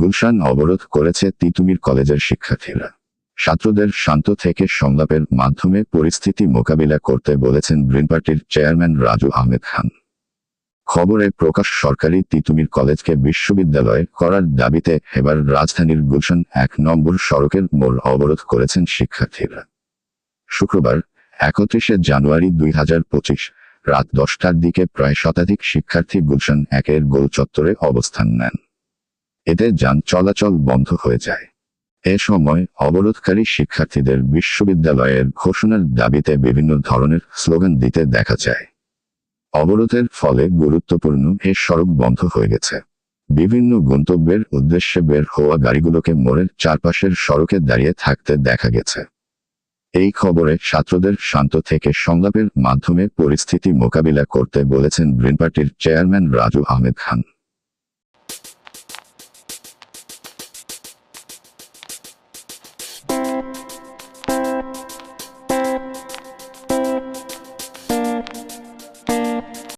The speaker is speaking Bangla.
গুলশান অবরোধ করেছে তিতুমির কলেজের শিক্ষার্থীরা। ছাত্রদের শান্ত থেকে সংলাপের মাধ্যমে পরিস্থিতি মোকাবিলা করতে বলেছেন গ্রিন পার্টির চেয়ারম্যান রাজু আহমেদ খান। খবরে প্রকাশ সরকারি তিতুমির কলেজকে বিশ্ববিদ্যালয় করার দাবিতে এবার রাজধানীর গুলশান এক নম্বর সড়কের মোড় অবরোধ করেছেন শিক্ষার্থীরা। শুক্রবার, একত্রিশে জানুয়ারি দুই হাজার পঁচিশ রাত দশটার দিকে প্রায় শতাধিক শিক্ষার্থী গুলশান একের গোল চত্বরে অবস্থান নেন। এতে যান চলাচল বন্ধ হয়ে যায়। এ সময় অবরোধকারী শিক্ষার্থীদের বিশ্ববিদ্যালয়ের ঘোষণার দাবিতে বিভিন্ন ধরনের স্লোগান দিতে দেখা যায়। অবরোধের ফলে গুরুত্বপূর্ণ এ সড়ক বন্ধ হয়ে গেছে। বিভিন্ন গন্তব্যের উদ্দেশ্যে বের হওয়া গাড়িগুলোকে মোড়ের চারপাশের সড়কে দাঁড়িয়ে থাকতে দেখা গেছে। এই খবরে ছাত্রদের শান্ত থেকে সংলাপের মাধ্যমে পরিস্থিতি মোকাবিলা করতে বলেছেন গ্রিন পার্টির চেয়ারম্যান রাজু আহমেদ খান।